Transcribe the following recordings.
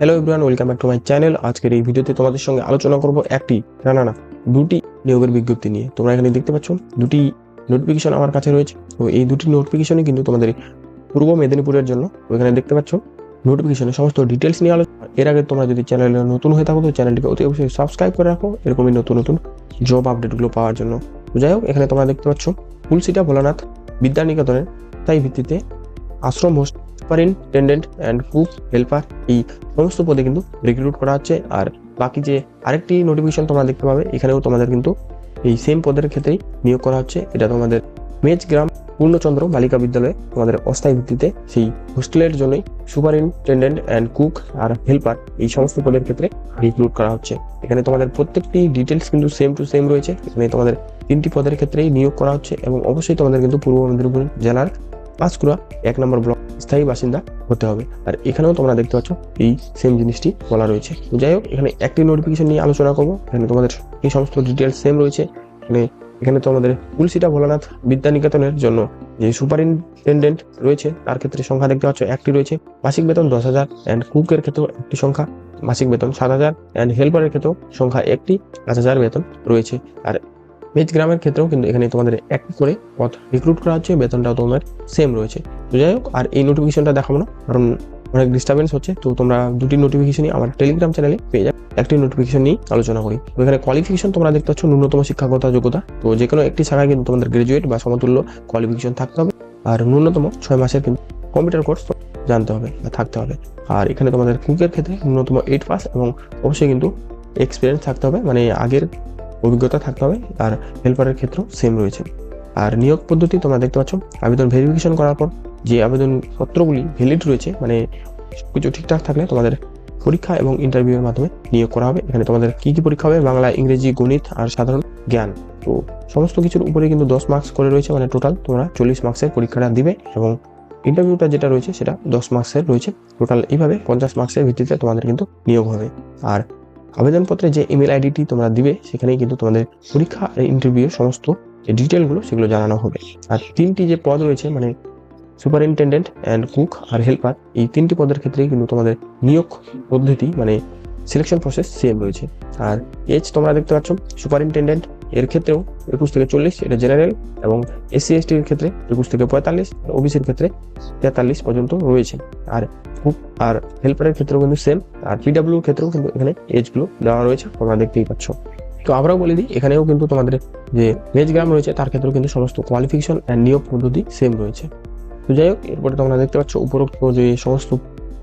Hello everyone welcome back to my channel আজকের এই ভিডিওতে তোমাদের সঙ্গে আলোচনা করব একটি না না না দুটি নিয়োগের বিজ্ঞপ্তি নিয়ে। তোমরা এখানে দেখতে পাচ্ছ, দুটি নোটিফিকেশন আমার কাছে রয়েছে। তো এই দুটি নোটিফিকেশনই কিন্তু তোমাদের পূর্ব মেদিনীপুরের জন্য। তো এখানে দেখতে পাচ্ছ নোটিফিকেশনের সমস্ত ডিটেলস নিয়ে আলোচনা। এর আগে তোমরা যদি চ্যানেলে নতুন হয়ে থাকো, তো চ্যানেলটিকে অতি অবশ্যই সাবস্ক্রাইব করে রাখো। এরকমই নতুন নতুন জব আপডেটগুলো পাওয়ার জন্য। যাই হোক, এখানে তোমরা দেখতে পাচ্ছ ফুলসিটা ভোলানাথ বিদ্যানিকেতনের। তাই ভিত্তিতে আশ্রম host superintendent and cook helper এই সমস্ত পদে কিন্তু রিক্রুট করা হচ্ছে। আর বাকি যে আরেকটি নোটিফিকেশন তোমরা দেখতে পাবে, এখানেও তোমাদের কিন্তু এই সেম পদের ক্ষেত্রেই নিয়োগ করা হচ্ছে। এটা তোমাদের মেজগ্রাম পূর্ণচন্দ্র বালিকা বিদ্যালয়ে তোমাদের অস্থায়ী ভিত্তিতে সেই হোস্টেলের জন্যই সুপারিনটেন্ডেন্ট অ্যান্ড কুক আর হেল্পার এই সমস্ত পদের ক্ষেত্রে রিক্রুট করা হচ্ছে। এখানে তোমাদের প্রত্যেকটি ডিটেলস কিন্তু সেম টু সেম রয়েছে। এখানে তোমাদের তিনটি পদের ক্ষেত্রেই নিয়োগ করা হচ্ছে এবং অবশ্যই তোমাদের কিন্তু পূর্ব মেদিনীপুর জেলার পাঁচকুড়া এক নম্বর ব্লক স্থায়ী বাসিন্দা হতে হবে। আর এখানেও তোমরা দেখতে পাচ্ছ, এই সেম জিনিসটি বলা রয়েছে। যাই হোক, এখানে একটি নোটিফিকেশন নিয়ে আলোচনা করব। এখানে তোমাদের এই সমস্ত ডিটেলস সেম রয়েছে। এখানে এখানে তোমাদের তুলসিটা ভোলানাথ বিদ্যানিকেতনের জন্য যে সুপারিনটেন্ডেন্ট রয়েছে, তার ক্ষেত্রে সংখ্যা দেখতে পাচ্ছ, একটি রয়েছে। মাসিক বেতন দশ হাজার অ্যান্ড কুকের ক্ষেত্রেও একটি সংখ্যা। মাসিক বেতন সাত হাজার অ্যান্ড হেল্পারের ক্ষেত্রেও সংখ্যা একটি, পাঁচ হাজার বেতন রয়েছে। আর মেজ গ্রামের ক্ষেত্রেও কিন্তু এখানে তোমাদের একটি করে পথ রিক্রুট করা হচ্ছে, বেতনটাও তোমাদের সেম রয়েছে। তো যাই হোক, আর এই নোটিফিকেশনটা দেখাবো না, কারণ অনেক ডিস্টারবেন্স হচ্ছে, তো তোমরা দুটি নোটিফিকেশনই আমার টেলিগ্রাম চ্যানেলে পেয়ে যাবে। একটি নোটিফিকেশন নিয়ে আলোচনা করি। এখানে কোয়ালিফিকেশন তোমরা দেখতে পাচ্ছ, ন্যূনতম শিক্ষাগত যোগ্যতা। তো যে কোনো একটি শাখায় কিন্তু তোমাদের গ্রাজুয়েট বা সমতুল্য কোয়ালিফিকেশন থাকতে হবে। আর ন্যূনতম ছয় মাসের কিন্তু কম্পিউটার কোর্স জানতে হবে বা থাকতে হবে। আর এখানে তোমাদের কুকের ক্ষেত্রে ন্যূনতম এইট পাস এবং অবশ্যই কিন্তু এক্সপিরিয়েন্স থাকতে হবে। মানে আগের অভিজ্ঞতা থাকতে হবে আর হেল্পারের ক্ষেত্রেও সেম রয়েছে। আর নিয়োগ পদ্ধতি তোমরা দেখতে পাচ্ছ, আবেদন ভেরিফিকেশন করার পর যে আবেদন পত্রগুলি ভ্যালিড রয়েছে মানে কিছু ঠিকঠাক থাকলে তোমাদের পরীক্ষা এবং ইন্টারভিউয়ের মাধ্যমে নিয়োগ করা হবে। এখানে তোমাদের কি কি পরীক্ষা হবে? বাংলা, ইংরেজি, গণিত আর সাধারণ জ্ঞান। তো সমস্ত কিছুর উপরে কিন্তু দশ মার্কস করে রয়েছে মানে টোটাল তোমরা চল্লিশ মার্কসের পরীক্ষাটা দিবে এবং ইন্টারভিউটা যেটা রয়েছে সেটা দশ মার্কসের রয়েছে। টোটাল এইভাবে পঞ্চাশ মার্কসের ভিত্তিতে তোমাদের কিন্তু নিয়োগ হবে। আর আবেদনপত্রে যে ইমেল আইডিটি তোমরা দিবে, সেখানেই কিন্তু তোমাদের পরীক্ষা আর ইন্টারভিউ সমস্ত যে ডিটেলগুলো সেগুলো জানানো হবে। আর তিনটি যে পদ রয়েছে মানে সুপারিনটেন্ডেন্ট অ্যান্ড কুক আর হেল্পার এই তিনটি পদের ক্ষেত্রে কিন্তু তোমাদের নিয়োগ পদ্ধতি মানে সিলেকশন প্রসেস সেম রয়েছে। আর এজ তোমরা দেখতে পাচ্ছ সুপারিনটেন্ডেন্ট এর ক্ষেত্রেও একুশ থেকে চল্লিশ, এটা জেনারেল এবং এসসি এসটির ক্ষেত্রে একুশ থেকে পঁয়তাল্লিশ ওবিসির ক্ষেত্রে তেতাল্লিশ পর্যন্ত রয়েছে। আর আর হেল্পারের ক্ষেত্রেও কিন্তু সেম আর পিডাব্লিউর ক্ষেত্রেও কিন্তু এখানে এজগুলো দেওয়া রয়েছে, তোমরা দেখতেই পাচ্ছ। তো আমরাও বলে দিই, এখানেও কিন্তু তোমাদের যে মেজ গ্রাম রয়েছে, তার ক্ষেত্রেও কিন্তু সমস্ত কোয়ালিফিকেশন অ্যান্ড নিয়োগ পদ্ধতি সেম রয়েছে। তো যাই হোক, এরপরে তোমরা দেখতে পাচ্ছ, উপরোক্ত যে সমস্ত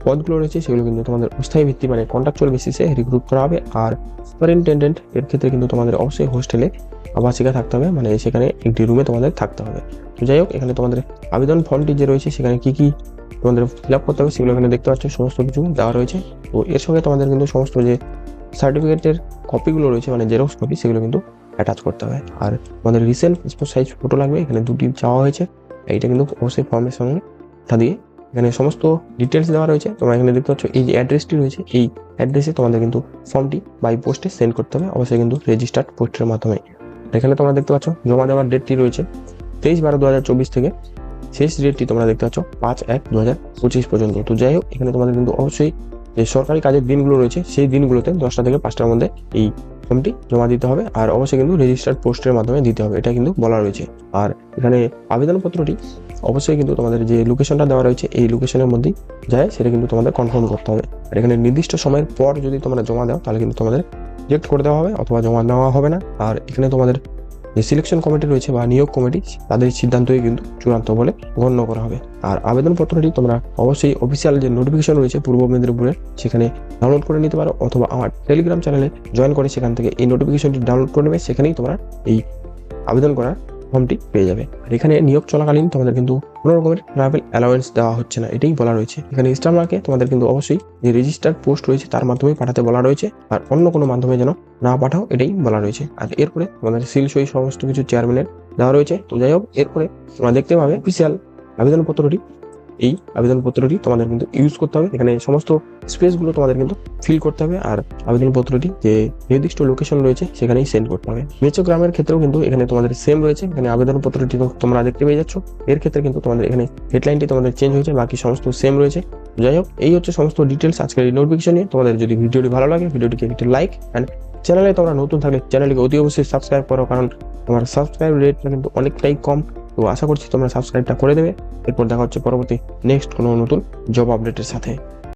পদগুলো রয়েছে, সেগুলো কিন্তু তোমাদের অস্থায়ী ভিত্তি মানে কন্ট্রাকচুয়াল বেসিসে রিক্রুট করা হবে আর সুপারিনটেন্ডেন্ট এর ক্ষেত্রে কিন্তু তোমাদের অবশ্যই হোস্টেলে আবাসিকা থাকতে হবে মানে সেখানে একটি রুমে তোমাদের থাকতে হবে। তো যাই হোক, এখানে তোমাদের আবেদন ফর্মটি যে রয়েছে, সেখানে কি কি তোমাদের ফিল আপ করতে হবে, সেগুলো এখানে দেখতে পাচ্ছ, সমস্ত কিছু দেওয়া রয়েছে। তো এর সঙ্গে তোমাদের কিন্তু সমস্ত যে সার্টিফিকেটের কপিগুলো রয়েছে মানে জেরক্স কপি সেগুলো কিন্তু অ্যাটাচ করতে হবে। আর তোমাদের রিসেন্ট পাসপোর্ট সাইজ ফটো লাগবে, এখানে দুটি চাওয়া হয়েছে, এইটা কিন্তু অবশ্যই ফর্মের সঙ্গে দিয়ে এখানে সমস্ত ডিটেলস দেওয়া রয়েছে। তোমরা এখানে দেখতে পাচ্ছ, এই যে অ্যাড্রেসটি রয়েছে, এই অ্যাড্রেসে তোমাদের কিন্তু ফর্মটি বাই পোস্টে সেন্ড করতে হবে, অবশ্যই কিন্তু রেজিস্টার্ড পোস্টের মাধ্যমে। এখানে তোমরা দেখতে পাচ্ছ, জমা দেওয়ার ডেটটি রয়েছে, তেইশ বারো দু চব্বিশ থেকে। শেষ ডেটটি তোমরা দেখতে পাচ্ছ, পাঁচ এক দু হাজার পঁচিশ পর্যন্ত। তো যাই হোক, এখানে তোমাদের কিন্তু অবশ্যই যে সরকারি কাজের দিনগুলো রয়েছে, সেই দিনগুলোতে দশটা থেকে পাঁচটার মধ্যে এই ফর্মটি জমা দিতে হবে আর অবশ্যই কিন্তু রেজিস্টার্ড পোস্টের মাধ্যমে দিতে হবে, এটা কিন্তু বলা রয়েছে। আর এখানে আবেদনপত্রটি অবশ্যই কিন্তু তোমাদের যে লোকেশনটা দেওয়া রয়েছে, এই লোকেশনের মধ্যেই যায়, সেটা কিন্তু তোমাদের কনফার্ম করতে হবে। আর এখানে নির্দিষ্ট সময়ের পর যদি তোমরা জমা দাও, তাহলে কিন্তু তোমাদের রিজেক্ট করে দেওয়া হবে অথবা জমা নেওয়া হবে না। আর এখানে তোমাদের যে সিলেকশন কমিটি রয়েছে বা নিয়োগ কমিটি তাদের সিদ্ধান্তই কিন্তু চূড়ান্ত বলে গণ্য করা হবে। আর আবেদনপত্রটি তোমরা অবশ্যই অফিসিয়াল যে নোটিফিকেশন রয়েছে পূর্ব মেদিনীপুরের, সেখানে ডাউনলোড করে নিতে পারো অথবা আমার টেলিগ্রাম চ্যানেলে জয়েন করে সেখান থেকে এই নোটিফিকেশনটি ডাউনলোড করে নেবে। সেখানেই তোমরা এই আবেদন করার ফর্মটি পেয়ে যাবে। আর এখানে নিয়োগ চলাকালীন তোমাদের কিন্তু কোনো রকমের ট্রাভেল অ্যালাওয়েন্স দেওয়া হচ্ছে না, এটাই বলা রয়েছে। এখানে স্টার মার্কে তোমাদের কিন্তু অবশ্যই যে রেজিস্টার্ড পোস্ট রয়েছে তার মাধ্যমে পাঠাতে বলা রয়েছে, আর অন্য কোনো মাধ্যমে যেন না পাঠাও, এটাই বলা রয়েছে। আর এরপরে তোমাদের সিল সই সমস্ত কিছু চেয়ারম্যানের দেওয়া রয়েছে। তো যাই হোক, এরপরে তোমরা দেখতে পাবে অফিসিয়াল আবেদনপত্রটি এই আবেদনপত্রটি তোমাদের কিন্তু ইউজ করতে হবে। এখানে সমস্ত স্পেসগুলো তোমাদের কিন্তু ফিল করতে হবে আর আবেদনপত্রটি যে নির্দিষ্ট লোকেশন রয়েছে সেখানেই সেন্ড করতে হবে। মেচো গ্রামের ক্ষেত্রেও কিন্তু এখানে তোমাদের সেম রয়েছে। এখানে আবেদনপত্রটি তোমরা দেখতে পেয়ে যাচ্ছ। এর ক্ষেত্রে কিন্তু তোমাদের এখানে হেডলাইনটি তোমাদের চেঞ্জ হয়েছে, বাকি সমস্ত সেম রয়েছে। যাই হোক, এই হচ্ছে সমস্ত ডিটেলস আজকের এই নোটিফিকেশন নিয়ে। তোমাদের যদি ভিডিওটি ভালো লাগে, ভিডিওটিকে একটি লাইক অ্যান্ড চ্যানেলে তোমরা নতুন থাকলে চ্যানেলকে অতি অবশ্যই সাবস্ক্রাইব করো, কারণ তোমার সাবস্ক্রাইব রেটটা কিন্তু অনেকটাই কম। তো আশা করছি তোমরা সাবস্ক্রাইবটা করে দেবে। এরপর দেখা হচ্ছে পরবর্তী নেক্সট কোনো নতুন জব আপডেটের সাথে।